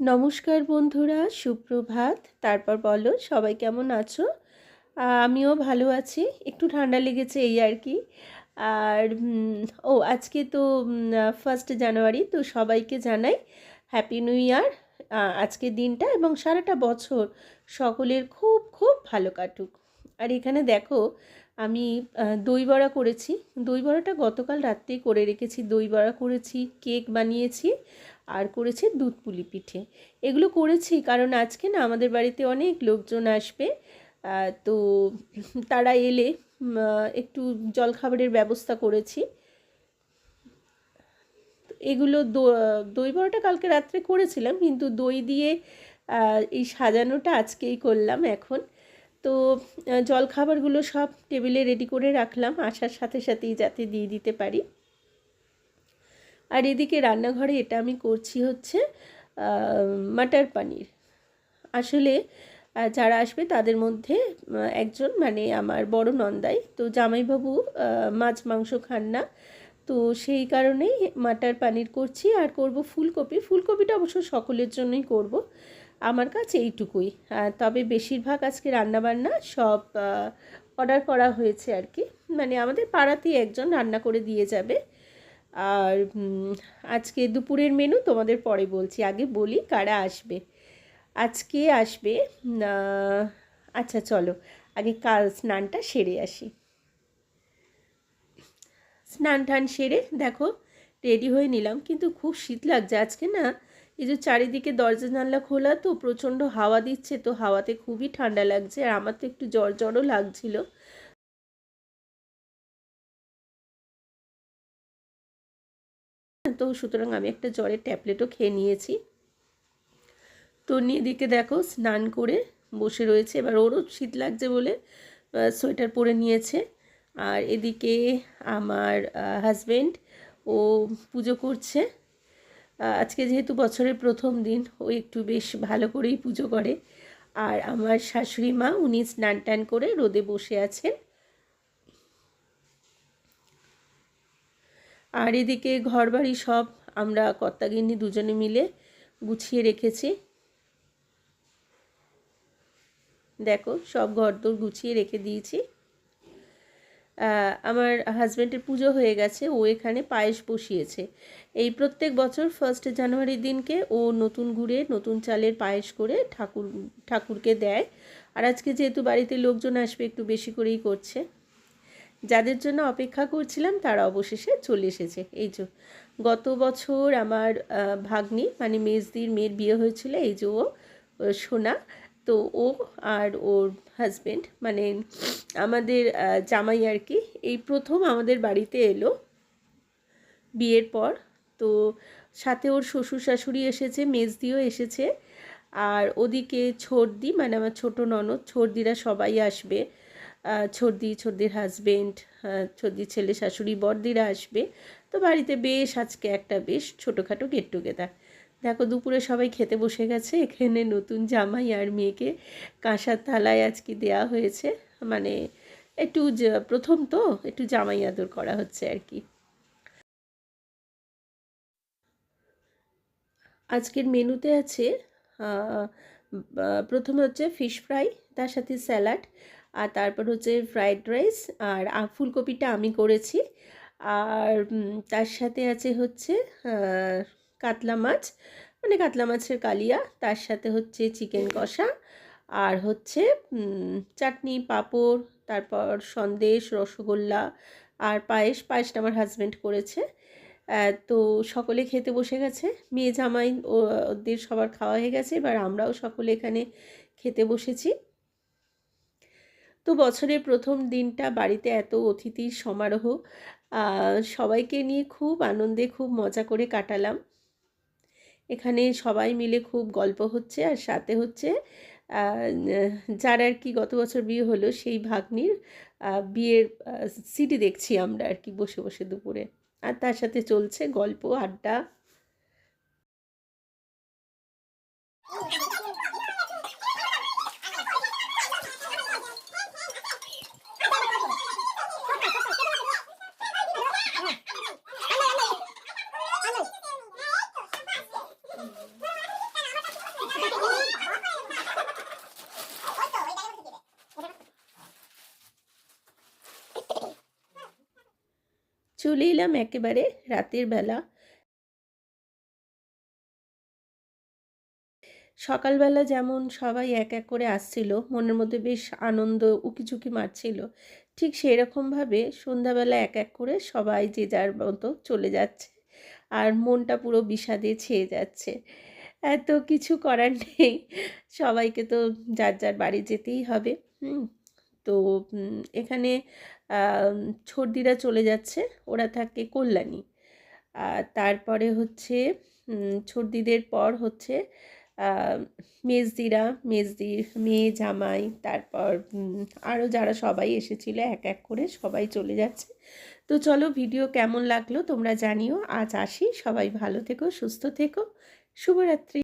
নমস্কার বন্ধুরা, সুপ্রভাত। তারপর বলো, সবাই কেমন আছো? আমিও ভালো আছি। একটু ঠান্ডা লেগেছে এই আর কি। আর ও, আজকে তো ফার্স্ট জানুয়ারি তো সবাইকে জানাই হ্যাপি নিউ ইয়ার আজকের দিনটা এবং সারাটা বছর সকলের খুব খুব ভালো কাটুক। আর এখানে দেখো, আমি দই বড়া করেছি। দই বড়াটা গতকাল রাত্রেই করে রেখেছি। দই বড়া করেছি, কেক বানিয়েছি। আর করেছে দুধ পুলি পিঠে। এগুলো করেছি কারণ আজকে না আমাদের বাড়িতে অনেক লোকজন আসবে তো তারা এলে একটু জলখাবারের ব্যবস্থা করেছি। এগুলো দই বড়াটা কালকে রাত্রে করেছিলাম, কিন্তু দই দিয়ে এই সাজানোটা আজকেই করলাম এখন। তো জলখাবারগুলো সব টেবিলে রেডি করে রাখলাম, আসার সাথে সাথেই যাতে দিয়ে দিতে পারি। আর এদিকে রান্নাঘরে এটা আমি করছি হচ্ছে মাটার পানির। আসলে যারা আসবে তাদের মধ্যে একজন মানে আমার বড় নন্দাই। তো জামাইবাবু মাছ মাংস খান না। তো সেই কারণেই মাটার পানির করছি আর করব ফুলকপি। ফুলকপিটা অবশ্য সকলের জন্যই করব। আমার কাছে এইটুকুই। তবে বেশিরভাগ আজকে রান্নাবান্না সব অর্ডার করা হয়েছে আর কি। মানে আমাদের পাড়াতেই একজন রান্না করে দিয়ে যাবে। আর আজকে দুপুরের মেনু তোমাদের পরে বলছি। আগে বলি কারা আসবে। আজকে আসবে আচ্ছা চলো, আগে কাল স্নানটা সেরে আসি। স্নান টান সেরে, দেখো রেডি হয়ে নিলাম। কিন্তু খুব শীত লাগছে আজকে, না? এই যে চারিদিকে দরজা জানলা খোলা তো, প্রচণ্ড হাওয়া দিচ্ছে, তো হাওয়াতে খুবই ঠান্ডা লাগছে। আর আমার তো একটু জ্বর জ্বরও লাগছিল। তো সুতরাং আমি একটা জ্বরের ট্যাবলেটও খেয়ে নিয়েছি। তো এদিকে দেখো স্নান করে বসে রয়েছে। এবার ওরও শীত লাগছে বলে সোয়েটার পরে নিয়েছে। আর এদিকে আমার হাজব্যান্ড ও পুজো করছে। আজকে যেহেতু বছরের প্রথম দিন, ও একটু বেশ ভালো করেই পুজো করে। আর আমার শাশুড়ি মা, উনি স্নান টান করে রোদে বসে আছেন। আর এদিকে ঘরবাড়ি সব আমরা কর্তাগিন্নি দুজনে মিলে গুছিয়ে রেখেছি। দেখো, সব ঘরদোর গুছিয়ে রেখে দিয়েছি। আমার হাজব্যান্ডের পুজো হয়ে গেছে, ও এখানে পায়েস বসিয়েছে। এই প্রত্যেক বছর ফার্স্ট জানুয়ারির দিনকে ও নতুন গুড়ে, নতুন চালের পায়েস করে ঠাকুর, ঠাকুরকে দেয়। আর আজকে যেহেতু বাড়িতে লোকজন আসবে, একটু বেশি করেই করছে। যাদের জন্য অপেক্ষা করছিলাম, তারা অবশেষে চলে এসেছে। এই যে, গত বছর আমার ভাগ্নি মানে মেজদির মেয়ের বিয়ে হয়েছিল, এই যে ও সোনা, তো ও আর ওর হাজবেন্ড মানে আমাদের জামাই আর কি, এই প্রথম আমাদের বাড়িতে এলো বিয়ের পর। তো সাথে ওর শ্বশুর শাশুড়ি এসেছে, মেজদিও এসেছে। আর ওদিকে ছর্দি মানে আমার ছোট ননদ ছর্দিরা সবাই আসবে। ছর্দি, ছর্দির হাজবেন্ড ছর্দির ছেলে, শাশুড়ি, বড়দিরা আসবে। তো বাড়িতে বেশ আজকে একটা বেশ ছোটোখাটো গেট টুগেদার দেখো, দুপুরে সবাই খেতে বসে গেছে। এখানে নতুন জামাই আর মেয়েকে কাঁসার থালায় আজকে দেয়া হয়েছে। মানে একটু প্রথম তো একটু জামাই আদর করা হচ্ছে আর কি। আজকের মেনুতে আছে প্রথমে হচ্ছে ফিশ ফ্রাই তার সাথে স্যালাড আর তারপর হচ্ছে ফ্রাইড রাইস আর ফুলকপিটা আমি করেছি। আর তার সাথে আছে হচ্ছে কাতলা মাছ মানে কাতলা মাছের কালিয়া, তার সাথে হচ্ছে চিকেন কষা আর হচ্ছে চাটনি, পাঁপড়, তারপর সন্দেশ, রসগোল্লা আর পায়েস, পায়েসটা আমার হাজব্যান্ড করেছে। তো সকলে খেতে বসে গেছে। মেয়ে জামাই ওদের সবার খাওয়া হয়ে গেছে। এবার আমরাও সকলে এখানে খেতে বসেছি। তো বছরের প্রথম দিনটা বাড়িতে এত অতিথির সমারোহ। সবাইকে নিয়ে খুব আনন্দে খুব মজা করে কাটালাম। এখানে সবাই মিলে খুব গল্প হচ্ছে আর সাথে হচ্ছে যার আর কি গত বছর বিয়ে হলো সেই ভাগ্নির বিয়ের সিডি দেখছি আমরা আর কি বসে বসে দুপুরে। আর তার সাথে চলছে গল্প, আড্ডা। চলে এলাম একেবারে রাতের বেলা। সকালবেলা যেমন সবাই এক এক করে আসছিল, মনের মধ্যে বেশ আনন্দ, উকিঝুঁকি মারছিল, ঠিক সেই রকমভাবে সন্ধ্যাবেলা এক এক করে সবাই যে যার মতো চলে যাচ্ছে আর মনটা পুরো বিষাদে ছেয়ে যাচ্ছে। এত কিছু করার নেই, সবাইকে তো যার যার বাড়ি যেতেই হবে তো এখানে ছর্দিরা চলে যাচ্ছে, ওরা থাকে কল্যাণী। আর তারপরে হচ্ছে ছর্দিদের পর হচ্ছে মেজদিরা মেজদির মেয়ে, জামাই, তারপর আরও যারা সবাই এসেছিল, এক এক করে সবাই চলে যাচ্ছে। তো চলো ভিডিও কেমন লাগল তোমরা জানিও। আজ আসি, সবাই ভালো থেকো, সুস্থ থেকো। শুভরাত্রি।